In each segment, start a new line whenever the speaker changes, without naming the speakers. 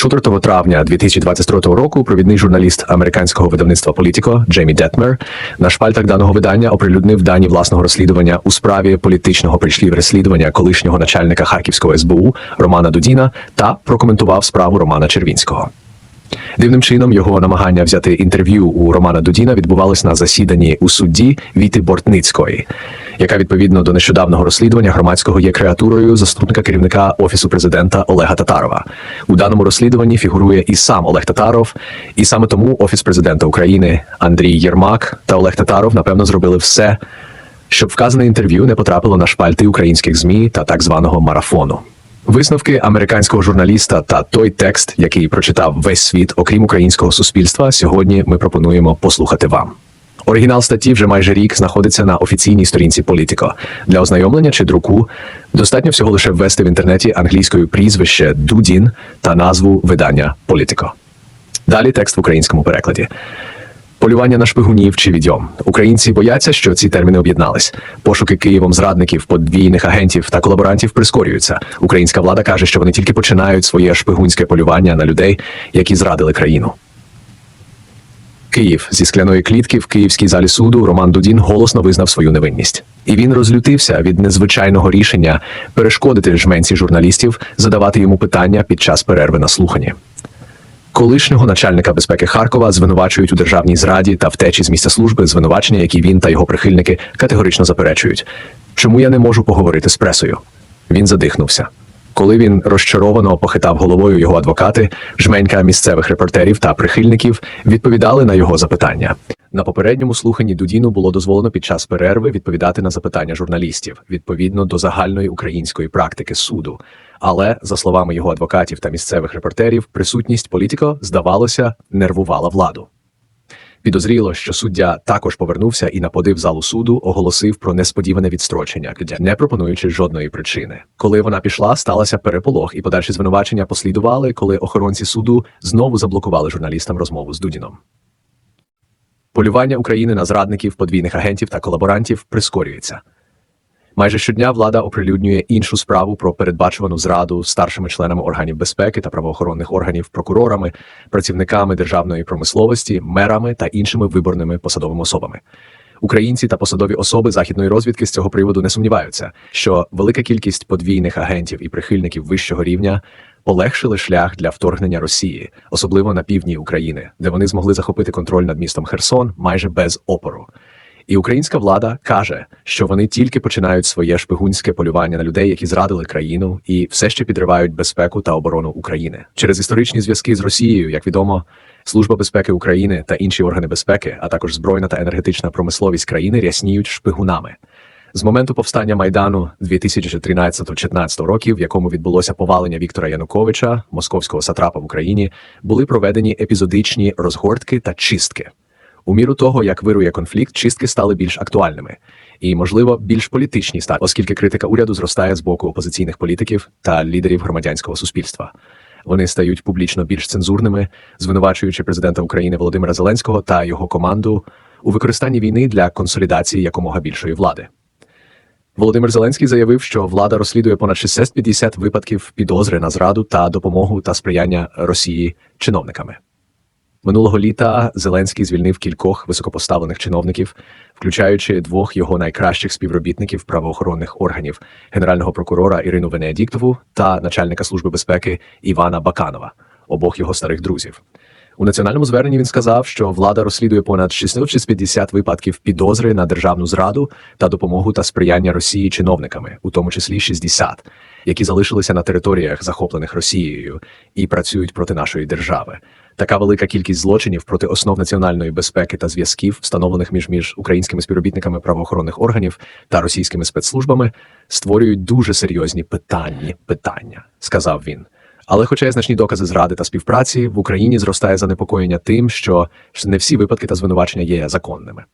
4 травня 2022 року провідний журналіст американського видавництва Політіко Джеймі Детмер на шпальтах даного видання оприлюднив дані власного розслідування у справі політичного прийшлів розслідування колишнього начальника Харківського СБУ Романа Дудіна та прокоментував справу Романа Червінського. Дивним чином його намагання взяти інтерв'ю у Романа Дудіна відбувалось на засіданні у судді Віти Бортницької, яка відповідно до нещодавнього розслідування громадського є креатурою заступника керівника офісу президента Олега Татарова. У даному розслідуванні фігурує і сам Олег Татаров, і саме тому офіс президента України Андрій Єрмак та Олег Татаров напевно зробили все, щоб вказане інтерв'ю не потрапило на шпальти українських змі та так званого марафону. Висновки американського журналіста та той текст, який прочитав весь світ, окрім українського суспільства, сьогодні ми пропонуємо послухати вам. Оригінал статті вже майже рік знаходиться на офіційній сторінці Політико. Для ознайомлення чи друку достатньо всього лише ввести в інтернеті англійською прізвище Дудін та назву видання Політико. Далі текст в українському перекладі. Полювання на шпигунів чи відьом. Українці бояться, що ці терміни об'єднались. Пошуки Києвом зрадників, подвійних агентів та колаборантів прискорюються. Українська влада каже, що вони тільки починають своє шпигунське полювання на людей, які зрадили країну. Київ зі скляної клітки в київській залі суду Роман Дудін голосно визнав свою невинність, і він розлютився від незвичайного рішення перешкодити жменці журналістів задавати йому питання під час перерви на слуханні. Колишнього начальника безпеки Харкова звинувачують у державній зраді та втечі з місця служби, звинувачення, які він та його прихильники категорично заперечують. Чому я не можу поговорити з пресою? Він задихнувся. Коли він розчаровано похитав головою його адвокати, жменька місцевих репортерів та прихильників відповідали на його запитання. На попередньому слуханні Дудіну було дозволено під час перерви відповідати на запитання журналістів відповідно до загальної української практики суду. Але за словами його адвокатів та місцевих репортерів, присутність політико, здавалося, нервувала владу. Підозріло, що суддя також повернувся і на подив залу суду оголосив про несподіване відстрочення, не пропонуючи жодної причини. Коли вона пішла, сталося переполох, і подальші звинувачення послідували, коли охоронці суду знову заблокували журналістам розмову з Дудіном. Полювання України на зрадників, подвійних агентів та колаборантів прискорюється. Майже щодня влада оприлюднює іншу справу про передбачувану зраду старшими членами органів безпеки та правоохоронних органів, прокурорами, працівниками державної промисловості, мерами та іншими виборними посадовими особами. Українці та посадові особи західної розвідки з цього приводу не сумніваються, що велика кількість подвійних агентів і прихильників вищого рівня полегшили шлях для вторгнення Росії, особливо на півдні України, де вони змогли захопити контроль над містом Херсон майже без опору. І українська влада каже, що вони тільки починають своє шпигунське полювання на людей, які зрадили країну, і все ще підривають безпеку та оборону України через історичні зв'язки з Росією, як відомо. Служба безпеки України та інші органи безпеки, а також збройна та енергетична промисловість країни рясніють шпигунами. З моменту повстання майдану 2013-14 років, в якому відбулося повалення Віктора Януковича, московського сатрапа в Україні, були проведені епізодичні розгортки та чистки. У міру того, як вирує конфлікт, чистки стали більш актуальними і, можливо, більш політичні стали, оскільки критика уряду зростає з боку опозиційних політиків та лідерів громадянського суспільства. Вони стають публічно більш цензурними, звинувачуючи президента України Володимира Зеленського та його команду у використанні війни для консолідації якомога більшої влади. Володимир Зеленський заявив, що влада розслідує понад 650 випадків підозри на зраду та допомогу та сприяння Росії чиновниками. Минулого літа Зеленський звільнив кількох високопоставлених чиновників, включаючи двох його найкращих співробітників правоохоронних органів генерального прокурора Ірину Венедіктову та начальника служби безпеки Івана Баканова, обох його старих друзів. У національному зверненні він сказав, що влада розслідує понад 650 випадків підозри на державну зраду та допомогу та сприяння Росії чиновниками, у тому числі 60, які залишилися на територіях, захоплених Росією, і працюють проти нашої держави. Така велика кількість злочинів проти основ національної безпеки та зв'язків, встановлених між між українськими співробітниками правоохоронних органів та російськими спецслужбами, створюють дуже серйозні питання, питання, сказав він. Але, хоча є значні докази зради та співпраці, в Україні зростає занепокоєння тим, що не всі випадки та звинувачення є законними.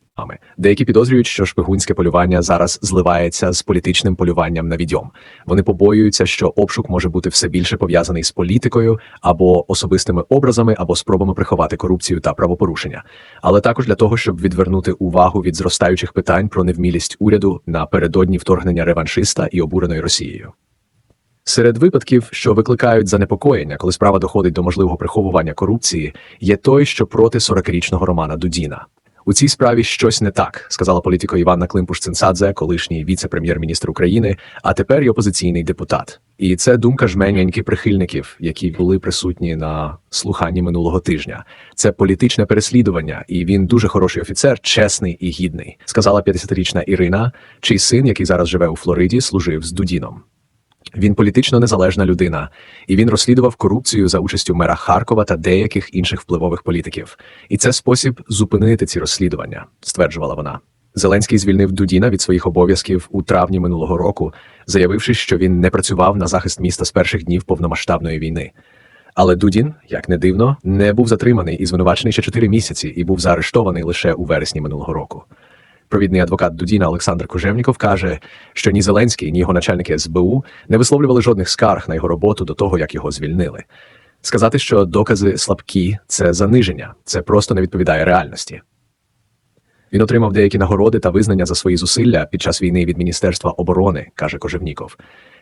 Деякі підозрюють, що шпигунське полювання зараз зливається з політичним полюванням на відьом. Вони побоюються, що обшук може бути все більше пов'язаний з політикою або особистими образами, або спробами приховати корупцію та правопорушення, але також для того, щоб відвернути увагу від зростаючих питань про невмілість уряду напередодні вторгнення реваншиста і обуреної Росією. Серед випадків, що викликають занепокоєння, коли справа доходить до можливого приховування корупції, є той, що проти 40-річного Романа Дудіна. У цій справі щось не так, сказала політико Іванна Климпуш-Цинцадзе, колишній віце-прем'єр-міністр України, а тепер й опозиційний депутат. І це думка жменьки прихильників, які були присутні на слуханні минулого тижня. Це політичне переслідування, і він дуже хороший офіцер, чесний і гідний, сказала 50-річна Ірина, чий син, який зараз живе у Флориді, служив з Дудіном. Він політично незалежна людина, і він розслідував корупцію за участю мера Харкова та деяких інших впливових політиків. І це спосіб зупинити ці розслідування, стверджувала вона. Зеленський звільнив Дудіна від своїх обов'язків у травні минулого року, заявивши, що він не працював на захист міста з перших днів повномасштабної війни. Але Дудін, як не дивно, не був затриманий і звинувачений ще чотири місяці і був заарештований лише у вересні минулого року. Провідний адвокат Дудіна Олександр Кожевніков каже, що ні Зеленський, ні його начальники СБУ не висловлювали жодних скарг на його роботу до того, як його звільнили. Сказати, що докази слабкі це заниження, це просто не відповідає реальності. Він отримав деякі нагороди та визнання за свої зусилля під час війни від Міністерства оборони, каже Кожевніков.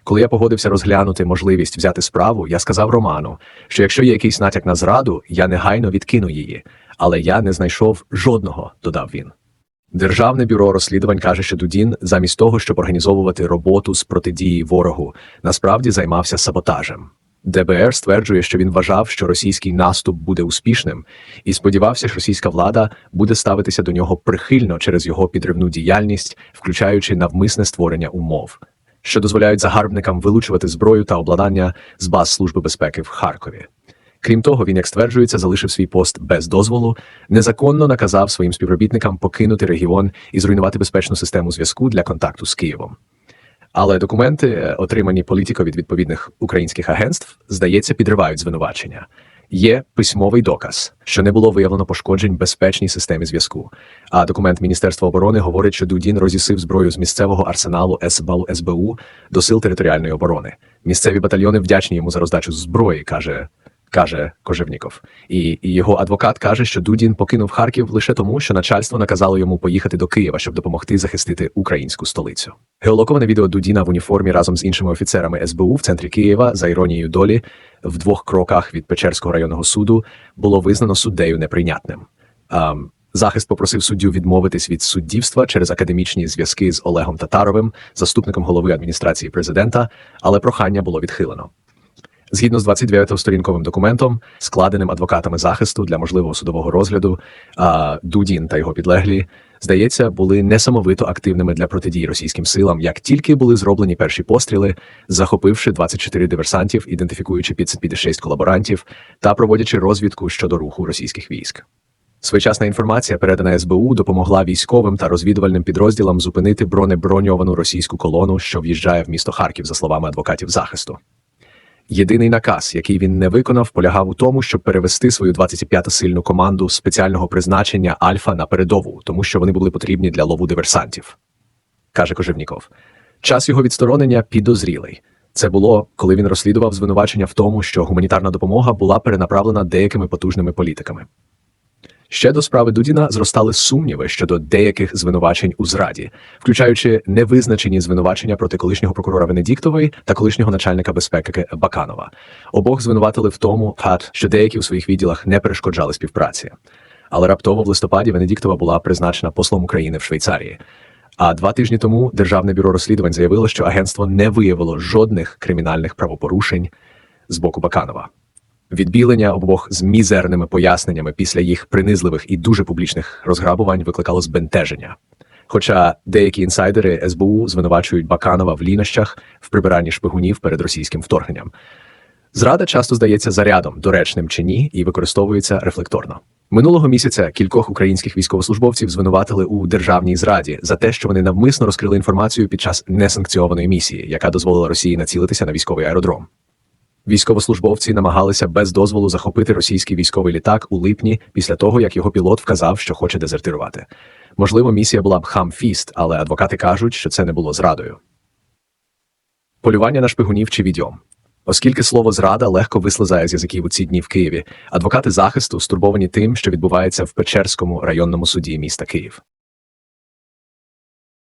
Коли я погодився розглянути можливість взяти справу, я сказав Роману, що якщо є якийсь натяк на зраду, я негайно відкину її. Але я не знайшов жодного, додав він. Державне бюро розслідувань каже, що Дудін, замість того, щоб організовувати роботу з протидії ворогу, насправді займався саботажем. ДБР стверджує, що він вважав, що російський наступ буде успішним, і сподівався, що російська влада буде ставитися до нього прихильно через його підривну діяльність, включаючи навмисне створення умов, що дозволяють загарбникам вилучувати зброю та обладнання з баз Служби безпеки в Харкові. Крім того, він, як стверджується, залишив свій пост без дозволу, незаконно наказав своїм співробітникам покинути регіон і зруйнувати безпечну систему зв'язку для контакту з Києвом. Але документи, е, отримані політико від відповідних українських агентств, здається, підривають звинувачення. Є письмовий доказ, що не було виявлено пошкоджень безпечній системі зв'язку. А документ Міністерства оборони говорить, що Дудін розісив зброю з місцевого арсеналу СБУ СБУ до сил територіальної оборони. Місцеві батальйони вдячні йому за роздачу зброї, каже каже Кожевніков. І, і його адвокат каже, що Дудін покинув Харків лише тому, що начальство наказало йому поїхати до Києва, щоб допомогти захистити українську столицю. Геолоковане відео Дудіна в уніформі разом з іншими офіцерами СБУ в центрі Києва за іронією долі в двох кроках від Печерського районного суду було визнано суддею неприйнятним. А, Захист попросив суддю відмовитись від суддівства через академічні зв'язки з Олегом Татаровим, заступником голови адміністрації президента, але прохання було відхилено. Згідно з 29-сторінковим документом, складеним адвокатами захисту для можливого судового розгляду, Дудін та його підлеглі, здається, були несамовито активними для протидії російським силам, як тільки були зроблені перші постріли, захопивши 24 диверсантів, ідентифікуючи 556 колаборантів та проводячи розвідку щодо руху російських військ. Своєчасна інформація, передана СБУ, допомогла військовим та розвідувальним підрозділам зупинити бронеброньовану російську колону, що в'їжджає в місто Харків, за словами адвокатів захисту. Єдиний наказ, який він не виконав, полягав у тому, щоб перевести свою 25-ту сильну команду спеціального призначення Альфа на передову, тому що вони були потрібні для лову диверсантів, каже Кожевніков. Час його відсторонення підозрілий. Це було, коли він розслідував звинувачення в тому, що гуманітарна допомога була перенаправлена деякими потужними політиками. Ще до справи Дудіна зростали сумніви щодо деяких звинувачень у зраді, включаючи невизначені звинувачення проти колишнього прокурора Венедіктової та колишнього начальника безпеки Баканова. Обох звинуватили в тому, що деякі у своїх відділах не перешкоджали співпраці. Але раптово в листопаді Венедіктова була призначена послом України в Швейцарії. А два тижні тому Державне бюро розслідувань заявило, що агентство не виявило жодних кримінальних правопорушень з боку Баканова. Відбілення обох з мізерними поясненнями після їх принизливих і дуже публічних розграбувань викликало збентеження. Хоча деякі інсайдери СБУ звинувачують Баканова в лінощах в прибиранні шпигунів перед російським вторгненням. Зрада часто здається зарядом, доречним чи ні, і використовується рефлекторно. Минулого місяця кількох українських військовослужбовців звинуватили у державній зраді за те, що вони навмисно розкрили інформацію під час несанкціованої місії, яка дозволила Росії націлитися на військовий аеродром. Військовослужбовці намагалися без дозволу захопити російський військовий літак у липні після того, як його пілот вказав, що хоче дезертирувати. Можливо, місія була б хамфіст, але адвокати кажуть, що це не було зрадою. Полювання на шпигунів чи відьом. Оскільки слово зрада легко вислизає з язиків у ці дні в Києві, адвокати захисту стурбовані тим, що відбувається в Печерському районному суді міста Київ.